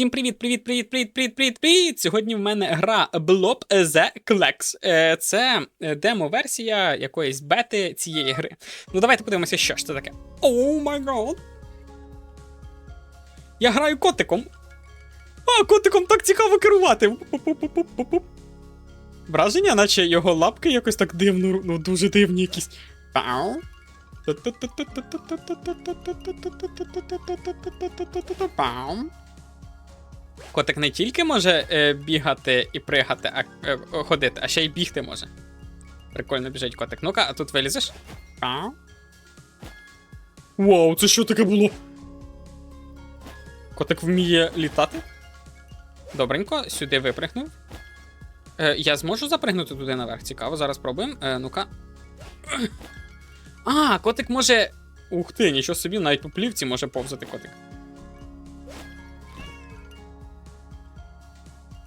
Всім привіт, привіт, привіт, привіт, привіт, привіт, привіт! Сьогодні в мене гра Blob The Clex. Е, Це е, демо-версія якоїсь бети цієї гри. Ну давайте подивимося, що ж це таке. Оу май гад! Я граю котиком. А, котиком так цікаво керувати. Враження, наче його лапки якось так дивно, ну дуже дивні якісь. Пау. Пау. Котик не тільки може е, бігати і пригати, а е, ходити, а ще й бігти може. Прикольно біжить котик. Ну-ка, а тут вилізеш? Вау, це що таке було? Котик вміє літати? Добренько, сюди випригнув. Е, я зможу запригнути туди наверх? Цікаво, зараз пробуємо. Е, ну-ка. А, котик може. Ух ти, нічого собі, навіть по плівці може повзати котик.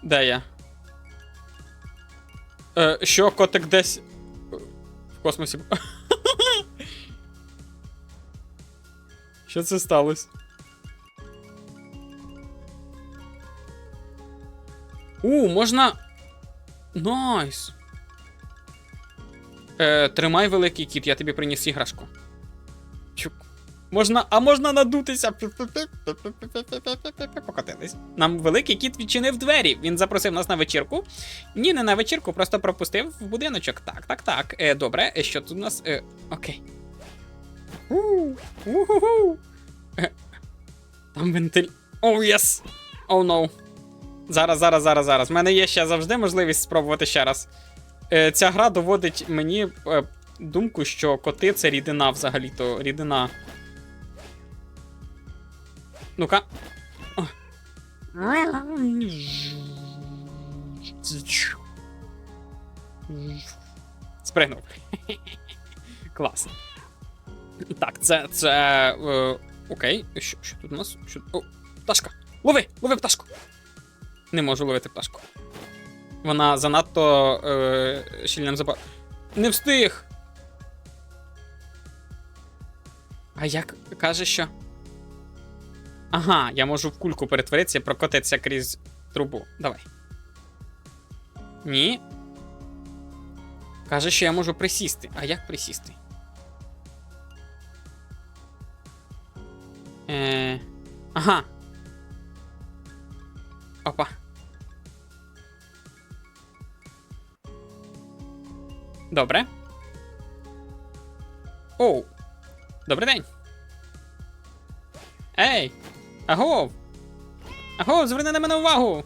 Де я? Е, що, котик десь. В космосі. Що це сталося? У, можна. Найс. Е, тримай великий кіт, я тобі приніс іграшку. Можна, а можна надутися. Покотились. Нам великий кіт відчинив двері. Він запросив нас на вечірку. Ні, не на вечірку, просто пропустив в будиночок. Так, так, так. Е, добре, е, що тут у нас. Е, окей. У-ху-ху. Е, Там вентиль. Оу, єс! Оу, ноу. Зараз, зараз, зараз, зараз. У мене є ще завжди можливість спробувати ще раз. Е, ця гра доводить мені е, думку, що коти це рідина взагалі-то. Рідина. Ну-ка. Спригнув. Клас. Так, це. це. Е, окей. Що, що тут у нас? Що, о, пташка! Лови! Лови пташку! Не можу ловити пташку. Вона занадто е, щільним запа. Не встиг! А як каже, що. Ага, я можу в кульку перетворитися і прокотитися крізь трубу. Давай. Ні. Каже, що я можу присісти. А як присісти? Е... Ага. Опа. Добре. Оу. Добрий день. Ей! Агов! Агов, зверни на мене увагу!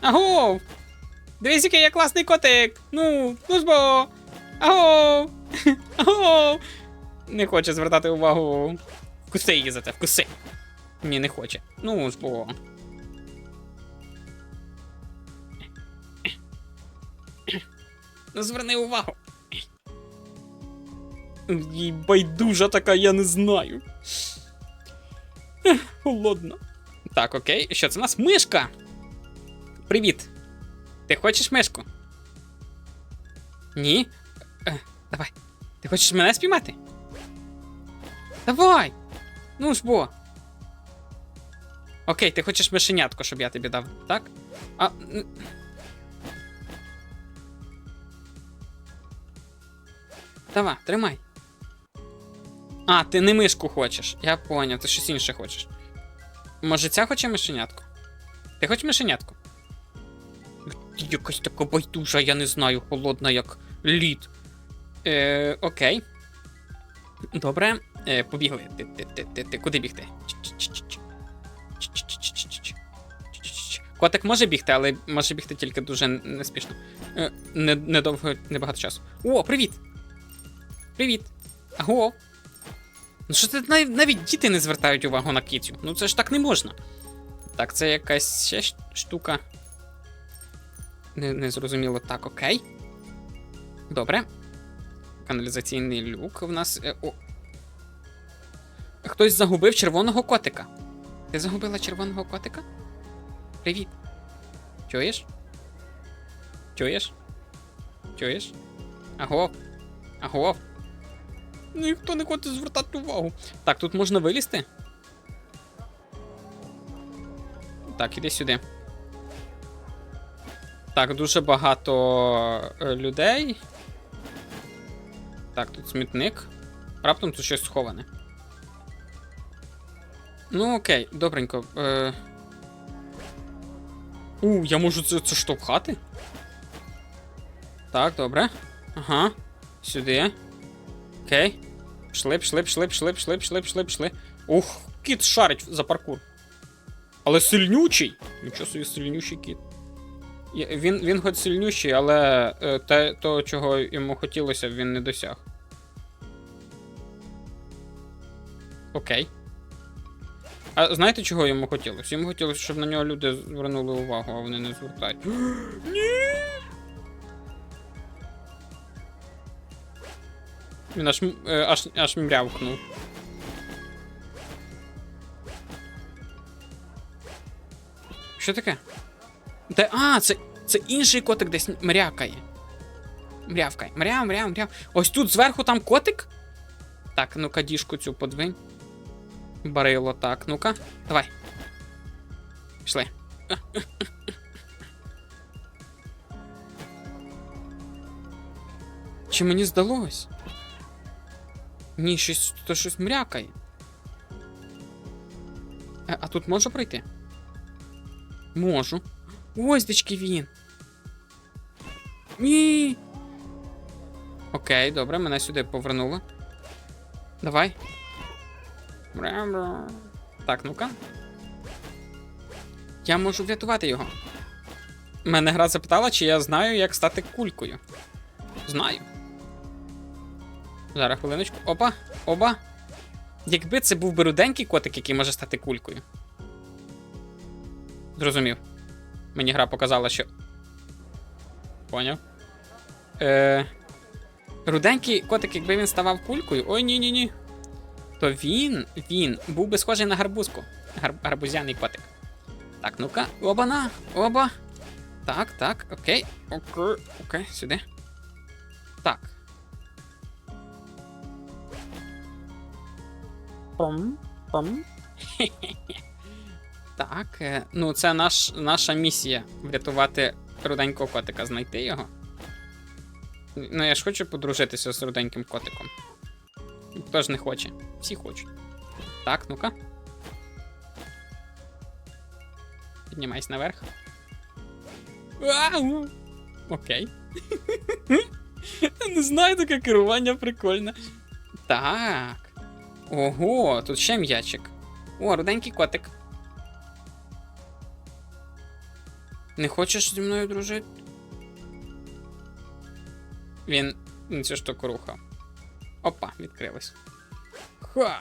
Агов! Дивись, який я класний котик! Ну, ну ж! Агов! Агов! Не хоче звертати увагу. Вкуси її за те, вкуси. Ні, не хоче. Ну ж бо. Ну, зверни увагу. Їй байдужа така, я не знаю. Холодно. Так, окей. Що це у нас? Мишка! Привіт. Ти хочеш мишку? Ні? Е, давай. Ти хочеш мене спіймати? Давай! Ну ж бо. Окей, ти хочеш мишенятко, щоб я тобі дав, так? А. Давай, тримай. А, ти не мишку хочеш. Я поняв, ти щось інше хочеш. Може, ця хоче мишенятку? Ти хочеш мишенятку? Якась така байдужа, я не знаю, холодна, як лід. Е, окей. Добре. Е, побігли. Ти, ти, ти, ти, ти, куди бігти? Котик може бігти, але може бігти тільки дуже неспішно. Е, не, недовго, небагато часу. О, привіт! Привіт! Аго! Ну що це нав- навіть діти не звертають увагу на кітю? Ну це ж так не можна. Так, це якась ще штука. Не, не зрозуміло. Так, окей. Добре. Каналізаційний люк в нас. Е, о. Хтось загубив червоного котика. Ти загубила червоного котика? Привіт. Чуєш? Чуєш? Чуєш? Аго. Аго. Ніхто не хоче звертати увагу. Так, тут можна вилізти? Так, іди сюди. Так, дуже багато е, людей. Так, тут смітник. Раптом тут щось сховане. Ну, окей, добренько. Е... У, я можу це, це штовхати? Так, добре. Ага. Сюди. Окей. Пішли, пішли, пішли, пішли, пішли, пішли, пішли, пішли. Ух, кіт шарить за паркур. Але сильнючий. Нічого собі сильнючий кіт. Він, він хоч сильнющий, але е, те, того, чого йому хотілося, він не досяг. Окей. А знаєте, чого йому хотілося? Йому хотілося, щоб на нього люди звернули увагу, а вони не звертають. Ні! Він аж, е, аж, аж мрявкнув. Що таке? Де. А, це, це інший котик десь мрякає. Мрявкай. Мряв, мряв, мряв. Ось тут зверху там котик? Так, ну-ка, діжку цю подвинь. Барило, так, ну-ка. Давай. Пішли. Чи мені здалось? Ні, щось то щось мрякає. Е, А тут можу пройти? Можу. Ось дечки він. Ні. Окей, добре, мене сюди повернуло. Давай. Так, ну-ка. Я можу врятувати його. Мене гра запитала, чи я знаю, як стати кулькою. Знаю. Зараз хвилиночку. Опа, оба. Якби це був би руденький котик, який може стати кулькою. Зрозумів. Мені гра показала, що. Поняв. Е... Руденький котик, якби він ставав кулькою. Ой, ні-ні-ні. То він, він був би схожий на гарбузку. Гар... Гарбузяний котик. Так, ну-ка, оба-на, оба. Так, так, окей. Окей, окей, сюди. Так. Пом, пом. Так, е, ну це наш, наша місія врятувати руденького котика, знайти його. Ну, я ж хочу подружитися з руденьким котиком. Хто ж не хоче? Всі хочуть. Так, ну-ка. Піднімайся наверх. Ау! Окей. Не знаю, таке керування прикольне. Так. Ого, тут ще м'ячик. О, руденький котик. Не хочеш зі мною дружити? Він. Цю штуку рухав. Опа, відкрилось. Ха!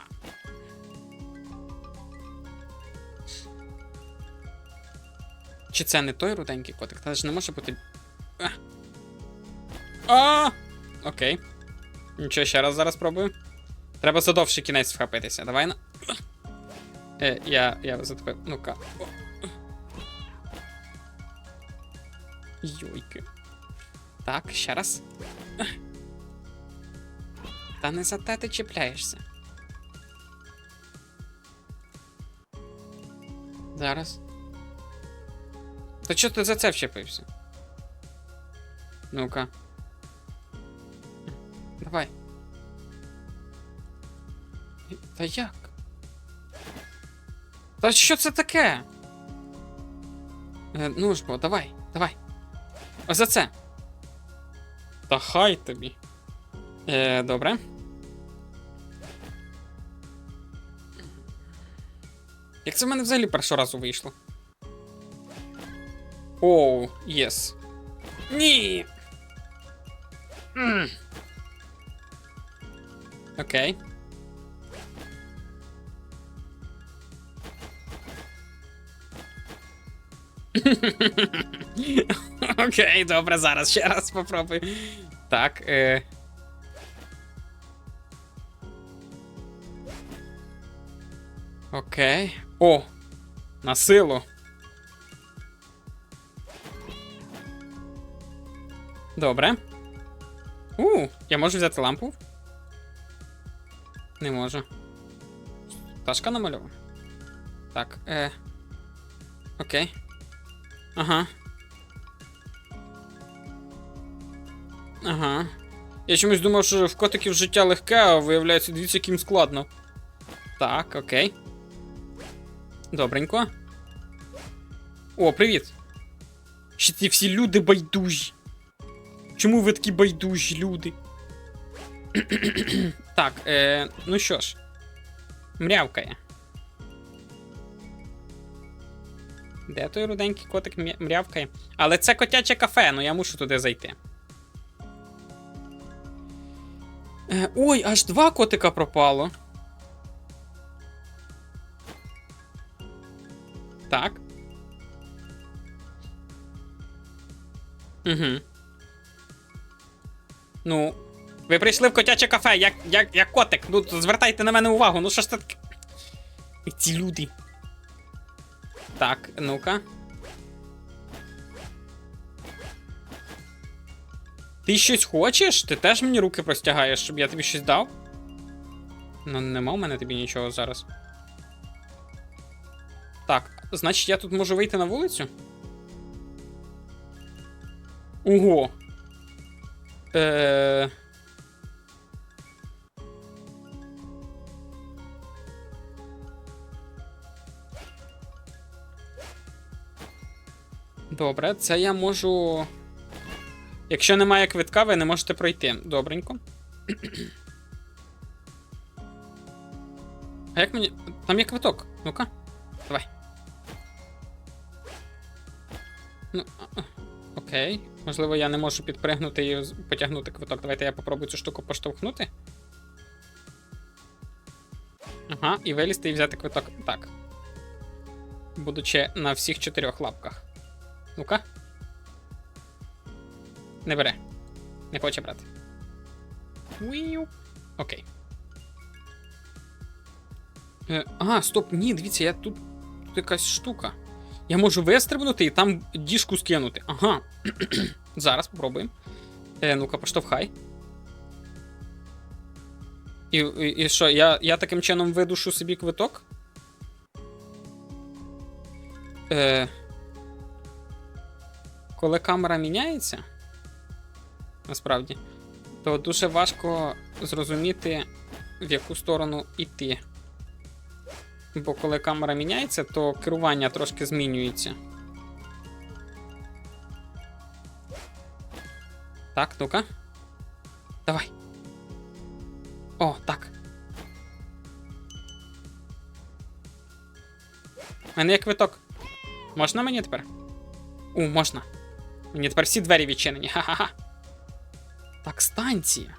Чи це не той руденький котик? Та ж не може бути. А! а! Окей. Нічого, ще раз зараз спробую. Треба за довший кінець вхопитися. Давай на. Е, я, я затопив. Ну-ка. Йойки. Так, ще раз. Та не за те ти чіпляєшся. Зараз. Та чого ти за це вчепився? Ну-ка. Та як? Та що це таке? Е, ну ж бо, давай, давай. Ось за це. Та хай тобі. Е, добре. Як це в мене взагалі першого разу вийшло? Оу, єс. Ні. Окей. Окей, добре, зараз ще раз попробую. Так, е. Окей. О! На силу. Добре. У, я можу взяти лампу? Не можу. Пташка намальована. Так, е. Окей. Ага. Ага. Я чомусь думав, що в котиків життя легке, а виявляється, дивіться, яким складно. Так, окей. Добренько. О, привіт. Ще ці всі люди байдужі. Чому ви такі байдужі люди? так, е, ну що ж. Мрявкає. Де той руденький котик мрявкає? Але це котяче кафе, ну я мушу туди зайти. Е, ой, аж два котика пропало. Так. Угу. Ну. Ви прийшли в котяче кафе, як, як, як котик. Ну, звертайте на мене увагу. Ну що ж це таке? Ці люди. Так, ну-ка. Ти щось хочеш? Ти теж мені руки простягаєш, щоб я тобі щось дав? Ну, нема в мене тобі нічого зараз. Так, значить, я тут можу вийти на вулицю? Ого. Е... Добре, це я можу. Якщо немає квитка, ви не можете пройти. Добренько. А як мені. Там є квиток. Ну-ка. Давай. Ну, окей. Можливо, я не можу підпригнути і потягнути квиток. Давайте я попробую цю штуку поштовхнути. Ага, і вилізти і взяти квиток. Так. Будучи на всіх чотирьох лапках. Ну-ка. Не бере. Не хоче брати. Уіу. Окей. Е, ага, стоп, ні, дивіться, я тут. Тут якась штука. Я можу вистрибнути і там діжку скинути. Ага. Зараз попробуємо. Е, ну-ка, поштовхай. І, і, і що, я, я таким чином видушу собі квиток? Е, коли камера міняється, насправді, то дуже важко зрозуміти, в яку сторону йти. Бо коли камера міняється, то керування трошки змінюється. Так, ну-ка. Давай. О, так. У мене є квиток. Можна мені тепер? У, можна. Мені тепер всі двері відчинені. Ха-ха-ха. Так, станція.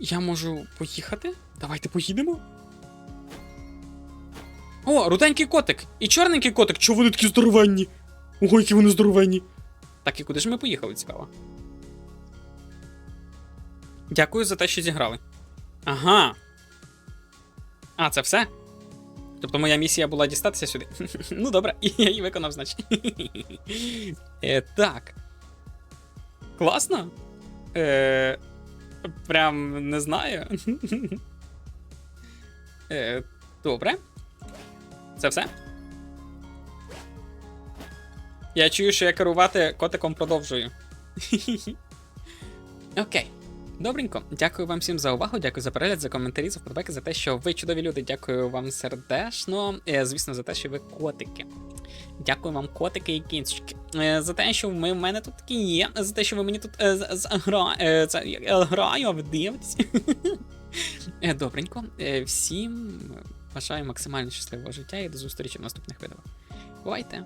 Я можу поїхати? Давайте поїдемо. О, руденький котик! І чорненький котик! Чого вони такі здоровенні? Ого, які вони здоровенні! Так, і куди ж ми поїхали, цікаво? Дякую за те, що зіграли. Ага. А, це все? Тобто моя місія була дістатися сюди. ну добре, і я її виконав, значить. е, так. Класно? Е, прям не знаю. е, добре. Це все? Я чую, що я керувати котиком продовжую. Окей. Добренько, дякую вам всім за увагу, дякую за перегляд, за коментарі, за вподобайки, за те, що ви чудові люди. Дякую вам сердечно. Е, звісно, за те, що ви котики. Дякую вам, котики і кінчики. Е, за те, що ми в мене тут такі є, за те, що ви мені тут е, граю, ви дивитесь. Добренько. Всім бажаю максимально щасливого життя і до зустрічі в наступних відео. Бувайте!